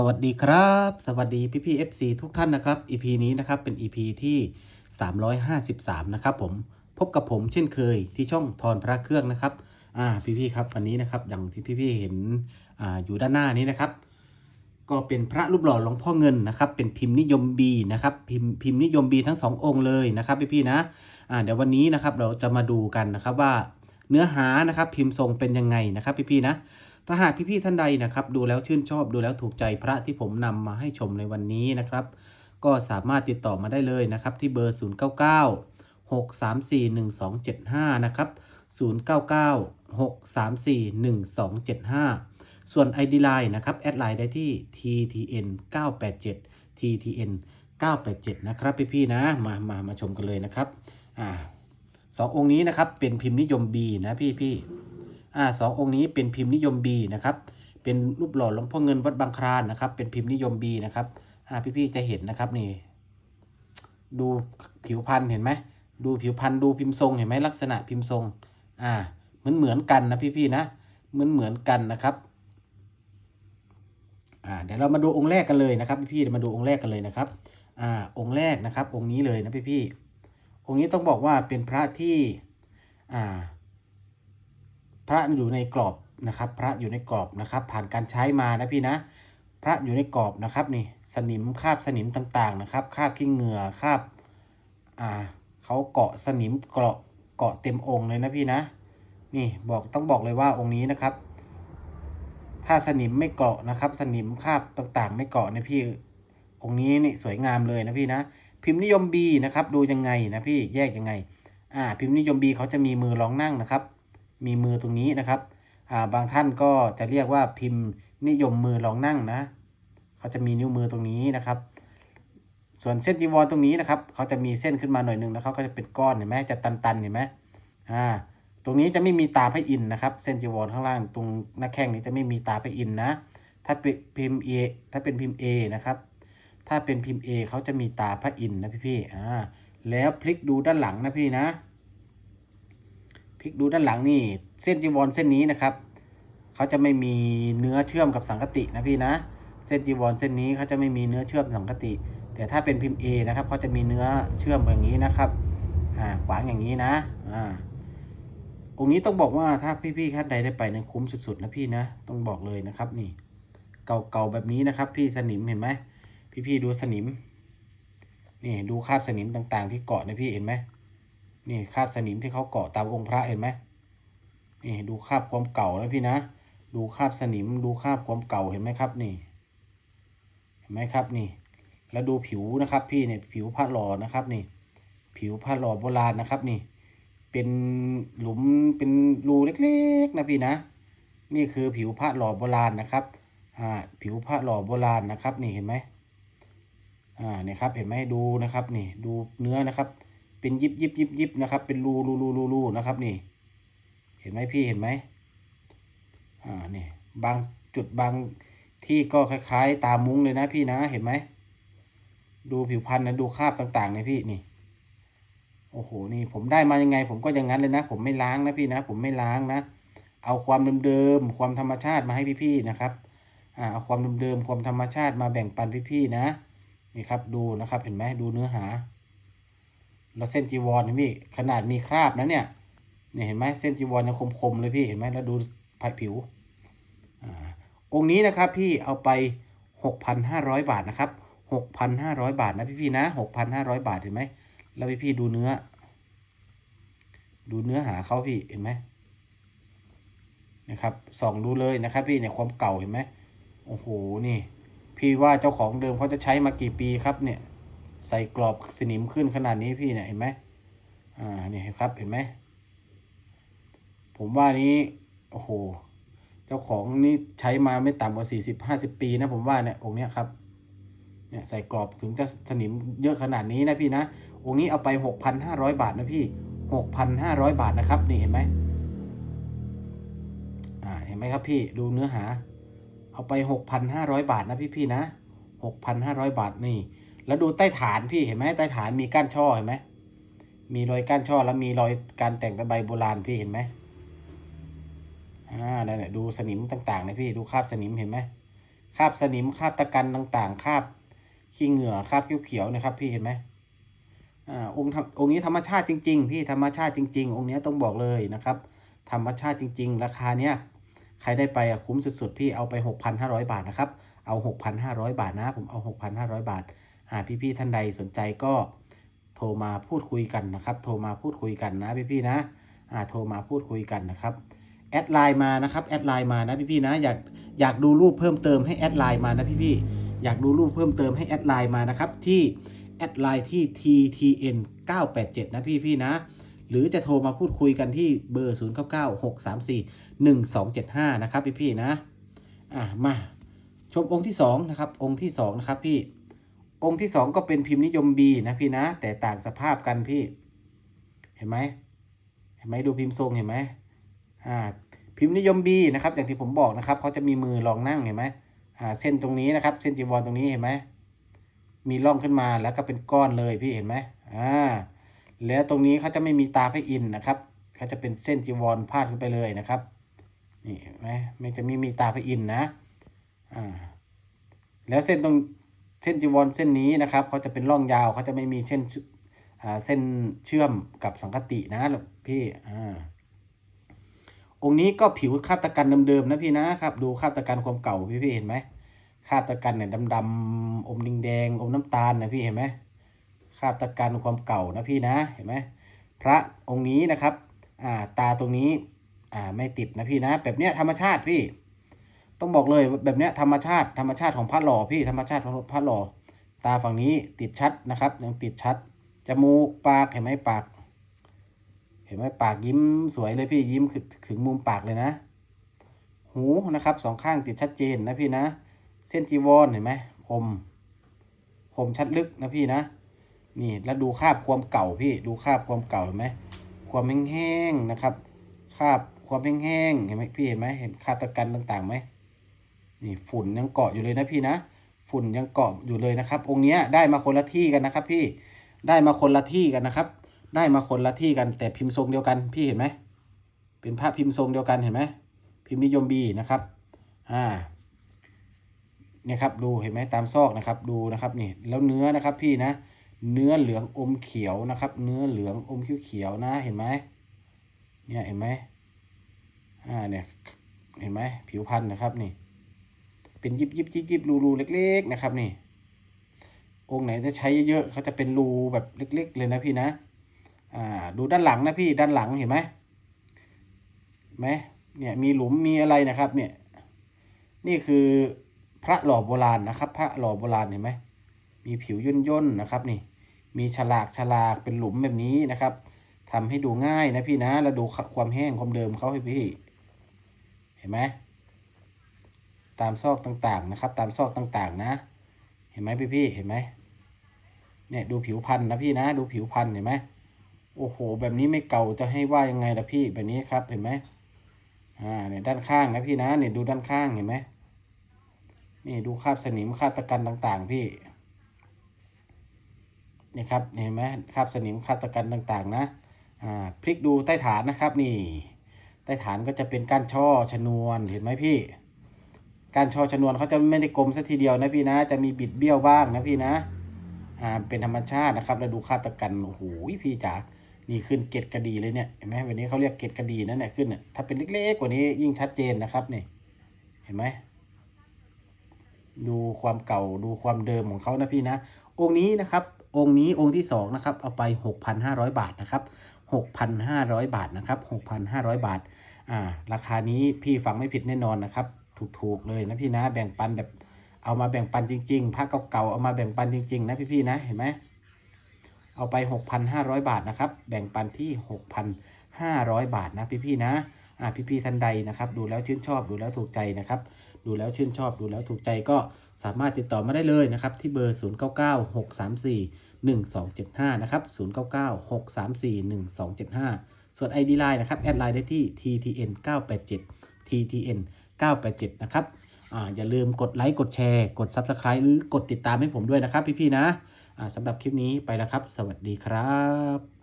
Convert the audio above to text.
สวัสดีครับ สวัสดีพี่พี่ๆ FC ทุกท่านนะครับ EP นี้นะครับเป็น EP ที่ 353 นะครับผมพบกับผมเช่นเคยที่ช่องทอนพระเครื่องนะครับอ่าพี่พี่ครับวันนี้นะครับอย่างที่พี่พี่เห็นอ่าอยู่ด้านหน้านี้นะครับ ก็เป็นพระรูปหล่อหลวงพ่อเงินนะครับเป็นพิมพ์นิยมบีนะครับพิมพ์พิมพ์นิยมบีทั้งสององค์เลยนะครับพี่พี่นะอ่าเดี๋ยววันนี้นะครับเราจะมาดูกันนะครับว่าเนื้อหานะครับพิมพ์ทรงเป็นยังไงนะครับพี่พี่นะ ถ้าหากพี่ๆท่านใดนะครับ ดูแล้วชื่นชอบดูแล้วถูกใจพระที่ผมนำมาให้ชมในวันนี้นะครับ ก็สามารถติดต่อมาได้เลยนะครับ ที่เบอร์ 099 634 1275 นะครับ 099 634 1275 ส่วน ID Line นะครับ แอดไลน์ได้ที่ TTN 987 TTN 987 นะครับพี่ๆนะมามามาชมกันเลยนะครับอ่าสององค์นี้นะครับเป็นพิมพ์นิยม B นะพี่ๆ อ่าสององค์นี้เป็นพิมพ์นิยม B นะครับ เป็นรูปหล่อหลวงพ่อเงินวัดบางคลานนะครับ เป็นพิมพ์นิยม B นะครับอ่าพี่ๆจะเห็นนะครับนี่ ดูผิวพันธุ์เห็นไหมดูผิวพันธุ์ดูพิมพ์ทรงเห็นไหมลักษณะพิมพ์ทรง อ่า เหมือนเหมือนกันนะพี่ๆนะ เหมือนเหมือนกันนะครับ อ่า เดี๋ยวเรามาดูองค์แรกกันเลยนะครับ พี่ๆเดี๋ยวมาดูองค์แรกกันเลยนะครับ อ่า องค์แรกนะครับ องค์นี้เลยนะพี่ๆองค์นี้ต้องบอกว่าเป็นพระที่ อ่า พระอยู่ในกรอบนะครับ พระอยู่ในกรอบนะครับ ผ่านการใช้มานะพี่นะ พระอยู่ในกรอบนะครับนี่สนิมคาบสนิมต่างๆนะครับคาบขี้เหงื่อคาบอ่าเขาเกาะสนิมเกาะเกาะเต็มองค์เลยนะพี่นะ นี่บอกต้องบอกเลยว่าองค์นี้นะครับ ถ้าสนิมไม่เกาะนะครับ สนิมคาบต่างๆ ไม่เกาะเนะพี่องค์นี้นี่สวยงามเลยนะพี่นะ พิมพ์นิยม B นะครับดูยังไงนะพี่แยกยังไงอ่าพิมพ์นิยม B เขาจะมีมือรองนั่งนะครับ มีมือตรงนี้นะครับอ่าบางท่านก็จะเรียกว่าพิมพ์นิยมมือรองนั่งนะเขาจะมีนิ้วมือตรงนี้นะครับ ส่วนเส้นจีวรตรงนี้นะครับเขาจะมีเส้นขึ้นมาหน่อยหนึ่งแล้วเขาก็จะเป็นก้อนเห็นไหมจะตันๆเห็นไหมอ่าตรงนี้จะไม่มีตาพระอินทร์นะครับ เส้นจีวรข้างล่างตรงหน้าแข้งนี้จะไม่มีตาพระอินทร์นะ ถ้าเป็นพิมพ์ A ถ้าเป็นพิมพ์ A นะครับ ถ้าเป็นพิมพ์ A เขาจะมีตาพระอินทร์นะพี่ๆอ่าแล้วพลิกดูด้านหลังนะพี่นะ พลิกดูด้านหลังนี่เส้นจีวรเส้นนี้นะครับเขาจะไม่มีเนื้อเชื่อมกับสังกตินะพี่นะเส้นจีวรเส้นนี้เขาจะไม่มีเนื้อเชื่อมสังกติ แต่ถ้าเป็นพิมพ์ A นะครับเขาจะมีเนื้อเชื่อมอย่างนี้นะครับอ่าขวางอย่างนี้นะอ่าองค์นี้ต้องบอกว่าถ้าพี่ๆท่านใดได้ไปนั้นคุ้มสุดๆนะพี่นะต้องบอกเลยนะครับนี่เก่าๆแบบนี้นะครับ พี่สนิมเห็นไหมพี่ๆดูสนิมนี่ดูคราบสนิมต่างๆ ที่เกาะนะพี่เห็นไหม นี่คราบสนิมที่เขาเกาะตามองค์พระเห็นไหมนี่ดูคราบความเก่านะพี่นะ ดูคราบสนิมดูคราบความเก่าเห็นไหมครับนี่ เห็นไหมครับนี่ แล้วดูผิวนะครับ พี่เนี่ยผิวพระหล่อนะครับนี่ ผิวพระหล่อโบราณนะครับนี่ เป็นหลุมเป็นรูเล็กๆนะพี่นะ นี่คือผิวพระหล่อโบราณนะครับอ่าผิวพระหล่อโบราณนะครับ นี่เห็นไหมอ่าเนี่ยครับเห็นไหมดูนะครับ นี่ดูเนื้อนะครับ เป็นยิบยิบยิบยิบนะครับ เป็นรูรูรูรูรูนะครับนี่ เห็นไหมพี่เห็นไหมอ่านี่บางจุดบางที่ก็คล้ายๆ ตามุ้งเลยนะพี่นะเห็นไหมดูผิวพรรณนะดูคราบต่างๆเนี่ยพี่นี่ โอ้โหนี่ผมได้มายังไง ผมก็อย่างนั้นเลยนะ ผมไม่ล้างนะพี่นะ ผมไม่ล้างนะ เอาความเดิมๆความธรรมชาติมาให้พี่ๆนะครับอ่าเอาความเดิมๆความธรรมชาติมาแบ่งปันพี่ๆนะนี่ครับดูนะครับเห็นไหมดูเนื้อหา แล้วเส้นจีวรนะพี่ขนาดมีคราบนะเนี่ยเนี่ยเห็นไหมเส้นจีวรยังคมๆเลยพี่เห็นไหมแล้วดูผิวอองค์นี้นะครับพี่เอาไป 6,500 บาทนะครับ 6,500 บาทนะพี่ๆนะ 6,500 บาทเห็นไหมแล้วพี่ๆดูเนื้อ ดูเนื้อหาเขาพี่เห็นไหมนะครับส่องดูเลยนะครับพี่เนี่ยความเก่าเห็นไหมโอ้โหนี่ พี่ว่าเจ้าของเดิมเขาจะใช้มากี่ปีครับเนี่ย ใส่กรอบสนิมขึ้นขนาดนี้พี่เนี่ยเห็นไหมอ่านี่ครับเห็นไหม ผมว่านี้โอ้โห เจ้าของนี่ใช้มาไม่ต่ำกว่าสี่สิบห้าสิบปีนะผมว่าเนี่ยองค์เนี้ยครับ เนี่ยใส่กรอบถึงจะสนิมเยอะขนาดนี้นะพี่นะ องค์นี้เอาไปหกพันห้าร้อยบาทนะพี่หกพันห้าร้อยบาทนะครับนี่เห็นไหมอ่าเห็นไหมครับพี่ดูเนื้อหา เอาไปหกพันห้าร้อยบาทนะพี่พี่นะหกพันห้าร้อยบาทนี่ แล้วดูใต้ฐานพี่เห็นไหมใต้ฐานมีก้านช่อเห็นไหมมีรอยก้านช่อแล้วมีรอยการแต่งตะไบโบราณพี่เห็นไหมอ่านั่นแหละดูสนิมต่างๆนะพี่ดูคราบสนิมเห็นไหมคราบสนิมคราบตะกันต่างๆคราบขี้เหงื่อคราบเขียวๆนะครับ พี่เห็นไหมอ่าองค์องค์นี้ธรรมชาติจริง ๆ พี่ธรรมชาติจริง ๆ องค์นี้ต้องบอกเลยนะครับ ธรรมชาติจริง ๆ ราคาเนี้ยใครได้ไปอะคุ้มสุดๆพี่เอาไป 6,500 บาทนะครับ เอา 6,500 บาทนะ ผมเอา 6,500 บาท อ่าพี่ๆท่านใดสนใจก็โทรมาพูดคุยกันนะครับ โทรมาพูดคุยกันนะพี่ๆนะอ่าโทรมาพูดคุยกันนะครับแอดไลน์มานะครับแอดไลน์มานะพี่ๆนะอยากอยากดูรูปเพิ่มเติมให้แอดไลน์มานะพี่ๆอยากดูรูปเพิ่มเติมให้แอดไลน์มานะครับที่แอดไลน์ที่ ttn 987นะพี่ๆนะหรือจะโทรมาพูดคุยกันที่เบอร์ 0 9 9 6 3 4 1 2 7 5 นะครับพี่ ๆ นะ อะ มา ชมองค์ที่ 2 นะครับ องค์ที่ 2 นะครับพี่ องค์ที่2ก็เป็นพิมพ์นิยม B นะพี่นะ แต่ต่างสภาพกันพี่ เห็นไหมเห็นไหมดูพิมพ์ทรงเห็นไหมอ่าพิมพ์นิยม B นะครับ อย่างที่ผมบอกนะครับเขาจะมีมือรองนั่งเห็นไหมอ่าเส้นตรงนี้นะครับ เส้นจีวรตรงนี้เห็นไหมมีร่องขึ้นมาแล้วก็เป็นก้อนเลยพี่เห็นไหมอ่าแล้วตรงนี้เขาจะไม่มีตาพระอินทร์นะครับเขาจะเป็นเส้นจีวรพาดขึ้นไปเลยนะครับนี่เห็นไหมไม่จะไม่มีตาพระอินทร์นะอ่าแล้วเส้นตรง เส้นจีวรเส้นนี้นะครับเขาจะเป็นร่องยาวเขาจะไม่มีเส้นเส้นเชื่อมกับสังคตินะพี่อ่าองค์นี้ก็ผิวคาตะกันเดิมๆนะพี่นะครับ ดูคาตะกันความเก่าพี่พี่เห็นไหมคาตะกันเนี่ยดำๆอมแดงอมน้ำตาลนะพี่เห็นไหมคาตะกันความเก่านะพี่นะเห็นไหมพระองค์นี้นะครับอ่าตาตรงนี้อ่าไม่ติดนะพี่นะ แบบเนี้ยธรรมชาติพี่ ต้องบอกเลยแบบเนี้ยธรรมชาติธรรมชาติของพระหล่อพี่ธรรมชาติของพระหล่อตาฝั่งนี้ติดชัดนะครับ ยังติดชัดจมูกปากเห็นไหมปาก เห็นไหมปากยิ้มสวยเลยพี่ยิ้มถึงมุมปากเลยนะ หูนะครับสองข้างติดชัดเจนนะพี่นะ เส้นจีวรเห็นไหมคมคมชัดลึกนะพี่นะ นี่แล้วดูคาบความเก่าพี่ดูคาบความเก่าเห็นไหมความแห้งๆนะครับคาบความแห้งๆเห็นไหมพี่เห็นไหมเห็นคาบตะกันต่างๆไหม นี่ฝุ่นยังเกาะอยู่เลยนะพี่นะ ฝุ่นยังเกาะอยู่เลยนะครับ องค์นี้ได้มาคนละที่กันนะครับ พี่ได้มาคนละที่กันนะครับ ได้มาคนละที่กันแต่พิมพ์ทรงเดียวกันพี่เห็นไหมเป็นภาพพิมพ์ทรงเดียวกันเห็นไหมพิมพ์นิยมบีนะครับอ่าเนี่ยครับดูเห็นไหมตามซอกนะครับดูนะครับนี่แล้วเนื้อนะครับพี่นะ เนื้อเหลืองอมเขียวนะครับ เนื้อเหลืองอมเขียวๆนะเห็นไหมเนี่ยเห็นไหมอ่าเนี่ยเห็นไหมผิวพันธุ์นะครับนี่ เป็นยิบยิบยิบยิบรูรูเล็ก ๆ นะครับนี่องค์ไหนจะใช้เยอะๆเขาจะเป็นรูแบบเล็ก ๆ เลยนะพี่นะอ่าดูด้านหลังนะพี่ด้านหลังเห็นไหมไหมเนี่ยมีหลุมมีอะไรนะครับเนี่ยนี่คือพระหล่อโบราณนะครับ พระหล่อโบราณเห็นไหมมีผิวย่นย่นๆนะครับนี่ มีฉลากฉลากเป็นหลุมแบบนี้นะครับทำให้ดูง่ายนะพี่นะแล้วดูความแห้งความเดิมเขาให้พี่ เห็นไหม ตามซอกต่างๆนะครับ ตามซอกต่างๆ นะ เห็นไหมพี่พี่ๆเห็นไหมเนี่ยดูผิวพันธุ์นะพี่นะ ดูผิวพันธุ์เห็นไหมโอ้โห แบบนี้ไม่เก่าจะให้ว่ายังไงล่ะพี่แบบนี้ครับเห็นไหมอ่าเนี่ยด้านข้างนะพี่นะเนี่ยดูด้านข้างเห็นไหมนี่ดูคราบสนิมคราบตะกันต่างๆ พี่นี่ครับเห็นไหมคราบสนิมคราบตะกันต่างๆ นะอ่าพลิกดูใต้ฐานนะครับ นี่ ใต้ฐานก็จะเป็นก้านช่อชนวนเห็นไหมพี่ การช่อชนวนเขาจะไม่ได้กลมสัทีเดียวนะพี่นะ จะมีบิดเบี้ยวบ้างนะพี่นะอ่าเป็นธรรมชาตินะครับแล้วดูคราตะกันโอ้โหพี่จ๋านี่ขึ้นเกล็ดกระดีเลยเนี่ยเห็นไหมวันนี้เขาเรียกเกล็ดกระดีนั่นแหละขึ้นถ้าเป็นเล็กๆกว่านี้ยิ่งชัดเจนนะครับนี่เห็นไหมดูความเก่าดูความเดิมของเขานะพี่นะ องค์นี้นะครับ องค์นี้องค์ที่สองนะครับเอาไป 6,500 บาทนะครับ 6,500 บาทนะครับ 6,500 บาทอ่าราคานี้พี่ฟังไม่ผิดแน่นอนนะครับ ถูกๆเลยนะพี่นะ แบ่งปันแบบเอามาแบ่งปันจริงๆผ้าเก่าๆเอามาแบ่งปันจริง ๆ นะพี่ๆนะเห็นไหมเอาไป 6,500 บาทนะครับ แบ่งปันที่ 6,500 บาทนะพี่ๆนะอ่าพี่ๆท่านใดนะครับ ดูแล้วชื่นชอบดูแล้วถูกใจนะครับ ดูแล้วชื่นชอบดูแล้วถูกใจก็สามารถติดต่อมาได้เลยนะครับ ที่เบอร์ 0996341275 นะครับ 0996341275 ส่วน ID Line นะครับ แอดไลน์ได้ที่ ttn 987 ttn 987 นะครับอ่าอย่าลืมกดไลค์กดแชร์ กด Subscribe หรือกดติดตามให้ผมด้วยนะครับพี่ๆนะอ่าสำหรับคลิปนี้ไปแล้วครับ สวัสดีครับ